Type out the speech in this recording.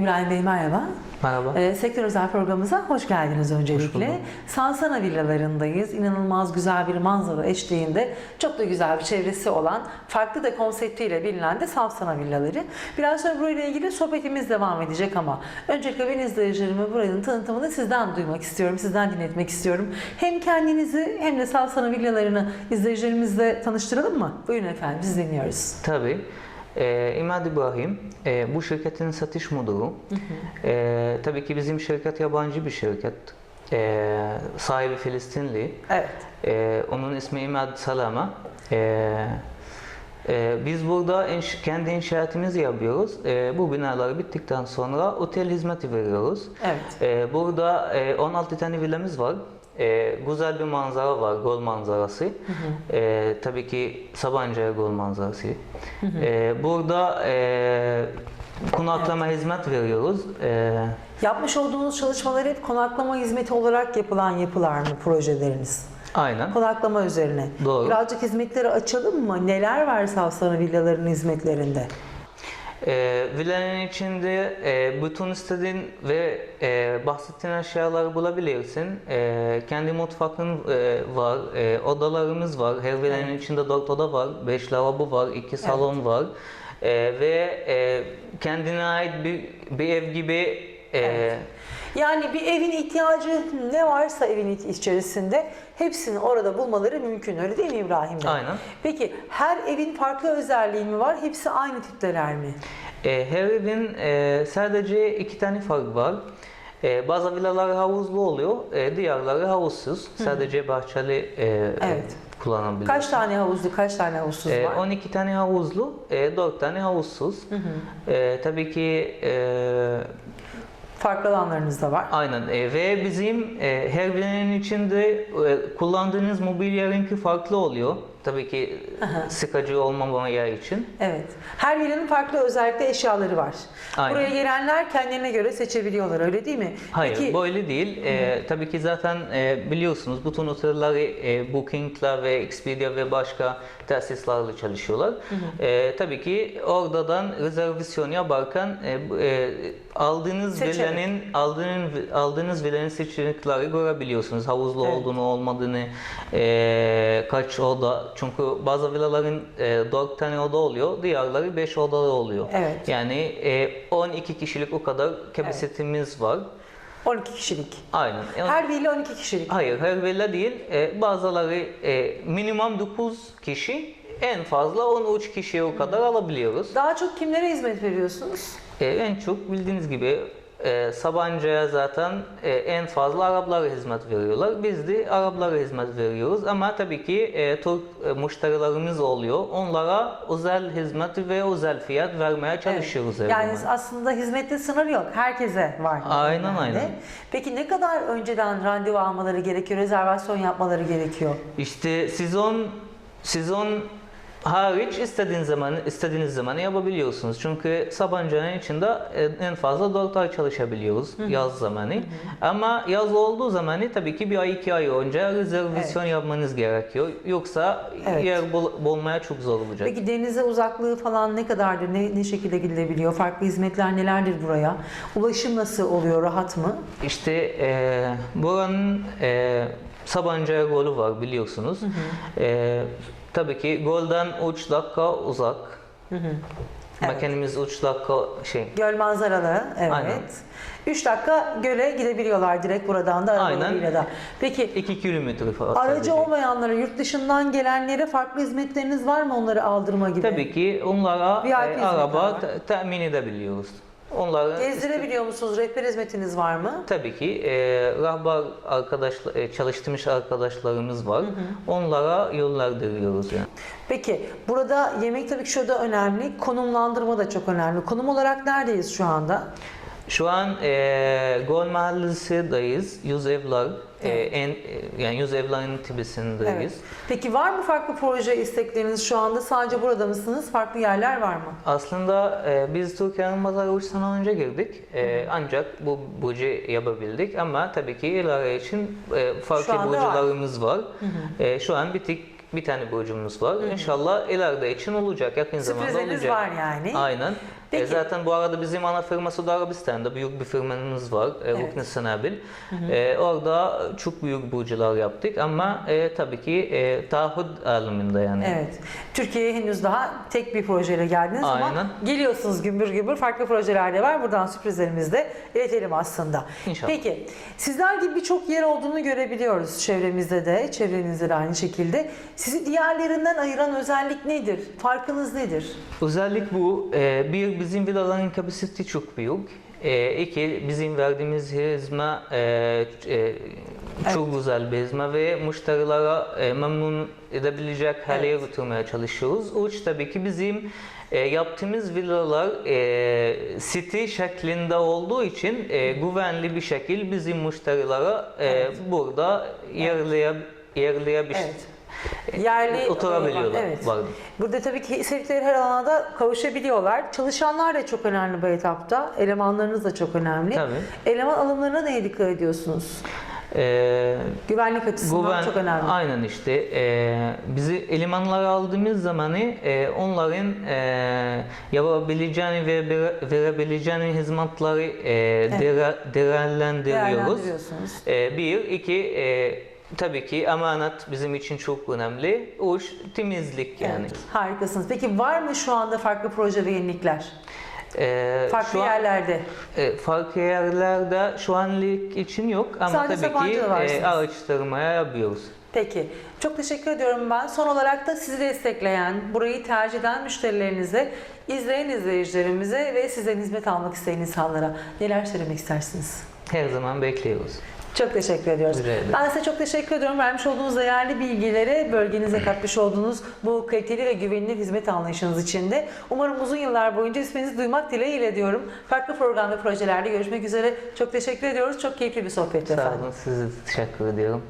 İbrahim Bey merhaba. Merhaba. Ee, Sektör Özel programımıza hoş geldiniz öncelikle. bulduk. Sansana villalarındayız. İnanılmaz güzel bir manzara eşliğinde çok da güzel bir çevresi olan farklı da konseptiyle bilinen de Sansana villaları. Biraz sonra burayla ilgili sohbetimiz devam edecek ama öncelikle ben izleyicilerime buranın tanıtımını sizden duymak istiyorum, sizden dinletmek istiyorum. Hem kendinizi hem de Sansana villalarını izleyicilerimizle tanıştıralım mı? Buyurun efendim, biz dinliyoruz. Tabii. Ee, İmad İbrahim, e, bu şirketin satış müdürü. Ee, tabii ki bizim şirket yabancı bir şirket. Ee, sahibi Filistinli. Evet. Ee, onun ismi İmad Salama. Ee, e, biz burada inş- kendi inşaatımızı yapıyoruz. Ee, bu binalar bittikten sonra otel hizmeti veriyoruz. Evet. Ee, burada e, 16 tane villamız var. Ee, güzel bir manzara var, göl manzarası. Ee, tabii ki Sabancı göl manzarası. Ee, burada e, konaklama hizmet veriyoruz. Ee, Yapmış olduğunuz çalışmalar hep konaklama hizmeti olarak yapılan yapılar mı projeleriniz? aynen. Konaklama üzerine. Doğru. Birazcık hizmetleri açalım mı? Neler var Savsana villaların hizmetlerinde? Ee, villanın içinde e, bütün istediğin ve e, bahsettiğin eşyaları bulabilirsin. E, kendi mutfakın e, var, e, odalarımız var. Her villanın içinde dört oda var, beş lavabo var, iki salon var. E, ve e, kendine ait bir, bir ev gibi e, Evet. Yani bir evin ihtiyacı ne varsa evin içerisinde hepsini orada bulmaları mümkün. Öyle değil mi İbrahim Bey? Aynen. Peki her evin farklı özelliği mi var? Hepsi aynı tipteler mi? E, her evin e, sadece iki tane fark var. E, bazı villalar havuzlu oluyor, e, diğerleri havuzsuz. Sadece bahçeli e, Evet. kullanabiliyorsun. Kaç tane havuzlu, kaç tane havuzsuz Ee, var? 12 tane havuzlu, e, 4 tane havuzsuz. Ee, tabii ki e, Farklı alanlarınız da var. aynen e, ve bizim e, her birinin içinde e, kullandığınız mobilya rengi farklı oluyor. Tabii ki sıkıcı olmamaya için. Evet. Her villanın farklı özellikle eşyaları var. Aynen. Buraya gelenler kendilerine göre seçebiliyorlar öyle değil mi? Hayır, Peki, böyle değil. Ee, tabii ki zaten e, biliyorsunuz bütün otelleri e, Booking'la ve Expedia ve başka tesislerle çalışıyorlar. Ee, tabii ki oradan rezervasyon yaparken e, e, aldığınız Seçerek. villanın aldığınız aldığınız villanın seçenekleri görebiliyorsunuz. Havuzlu Evet. olduğunu olmadığını, e, kaç oda. Çünkü bazı villaların e, 4 tane oda oluyor, diğerleri 5 odalı oluyor. Evet. Yani e, 12 kişilik o kadar kapasitemiz var. 12 kişilik. Aynen. Her villa 12 kişilik. Hayır, her villa değil. E, bazıları e, minimum 9 kişi, en fazla 13 kişiye o kadar alabiliyoruz. Daha çok kimlere hizmet veriyorsunuz? E, en çok bildiğiniz gibi e, Sabancı'ya zaten e, en fazla Araplara hizmet veriyorlar. Biz de Araplara hizmet veriyoruz ama tabii ki e, Türk e, müşterilerimiz oluyor. Onlara özel hizmet ve özel fiyat vermeye çalışıyoruz her Yani aslında hizmette sınır yok. Herkese var. Aynen, yani. aynen. Peki ne kadar önceden randevu almaları gerekiyor, rezervasyon yapmaları gerekiyor? İşte sezon sezon hariç istediğiniz zaman istediğiniz zaman yapabiliyorsunuz. Çünkü Sabancı'nın içinde e, en fazla 4 ay çalışabiliyoruz yaz zamanı. Ama yaz olduğu zamanı tabii ki bir ay iki ay önce rezervasyon yapmanız gerekiyor. Yoksa Evet. yer bul- bulmaya çok zor olacak. Peki denize uzaklığı falan ne kadardır? Ne, ne şekilde gidilebiliyor? Farklı hizmetler nelerdir buraya? Ulaşım nasıl oluyor? Rahat mı? İşte e, buranın e, Sabancı golü var biliyorsunuz. E, tabii ki golden 3 dakika uzak. Makinemiz 3 dakika şey. Göl manzaralı. Evet. Aynen. 3 dakika göle gidebiliyorlar direkt buradan da arabalarıyla da. Peki 2 kilometre falan. aracı sadece. olmayanlara, yurt dışından gelenlere farklı hizmetleriniz var mı onları aldırma gibi? Tabii ki onlara VIP e, araba var. te- temin edebiliyoruz. Onları Gezdirebiliyor musunuz? Rehber hizmetiniz var mı? tabii ki e, rahbar arkadaş e, çalıştırmış arkadaşlarımız var. Onlara yollardırıyoruz yani. Peki burada yemek tabii ki şurada önemli. Konumlandırma da çok önemli. Konum olarak neredeyiz şu anda? Şu an e, Gol Mahallesi'deyiz. Yüz evler. E, en, yani yüz evlerin tepesindeyiz. Peki var mı farklı proje istekleriniz şu anda? Sadece burada mısınız? Farklı yerler var mı? Aslında e, biz Türkiye'nin pazarı 3 sene önce girdik. E, ancak bu proje yapabildik ama tabii ki ileri için e, farklı anda var. var. E, şu an bitik bir tane borcumuz var. İnşallah ileride için olacak, yakın zamanda olacak. var yani. Aynen. Peki. E, zaten bu arada bizim ana firma Suudi Arabistan'da büyük bir firmamız var. E, Evet. Rukn Sanabil. E, orada çok büyük burcular yaptık ama e, tabii ki e, taahhüt aleminde yani. Evet. Türkiye'ye henüz daha tek bir projeyle geldiniz ama Aynen. geliyorsunuz gümbür gümbür. Farklı projeler de var. Buradan sürprizlerimizi de iletelim aslında. İnşallah. Peki sizler gibi birçok yer olduğunu görebiliyoruz çevremizde de, çevrenizde de aynı şekilde. Sizi diğerlerinden ayıran özellik nedir? Farkınız nedir? Özellik bu. E, bir bizim villaların kapasitesi çok büyük. E, iki bizim verdiğimiz hizmet e, e, çok güzel bir hizmet ve müşterilere memnun edebilecek hale Evet. götürmeye çalışıyoruz. Üç tabii ki bizim e, yaptığımız villalar e, city şeklinde olduğu için e, güvenli bir şekil bizim müşterilere e, Evet. burada yerleye, yerleyebilir. Evet. Yerli Oturabiliyorlar. Evet. Var. Burada tabii ki istedikleri her alana da kavuşabiliyorlar. Çalışanlar da çok önemli bu etapta. Elemanlarınız da çok önemli. Tabii. Eleman alımlarına neye dikkat ediyorsunuz? E, Güvenlik açısından Güven, çok önemli. Aynen işte. E, bizi elemanları aldığımız zaman e, onların e, yapabileceğini ve vere- verebileceğini hizmetleri e, değer- değerlendiriyoruz. Değerlendiriyorsunuz. E, bir, iki, e, tabii ki emanet bizim için çok önemli. Üç, temizlik yani. Evet, harikasınız. Peki var mı şu anda farklı proje ve yenilikler? E, Farklı an- yerlerde. E, farklı yerlerde şu anlık için yok ama Sadece tabii ki e, araştırmaya yapıyoruz. Peki. Çok teşekkür ediyorum ben. Son olarak da sizi destekleyen, burayı tercih eden müşterilerinize, izleyen izleyicilerimize ve sizden hizmet almak isteyen insanlara neler söylemek istersiniz? Her zaman bekliyoruz. Çok teşekkür ediyoruz. Rica. Ben size çok teşekkür ediyorum. Vermiş olduğunuz değerli bilgileri, bölgenize katmış olduğunuz bu kaliteli ve güvenilir hizmet anlayışınız için de umarım uzun yıllar boyunca isminizi duymak dileğiyle diyorum. Farklı program ve projelerde görüşmek üzere. Çok teşekkür ediyoruz. Çok keyifli bir sohbetti Sağ efendim. olun, size teşekkür ediyorum.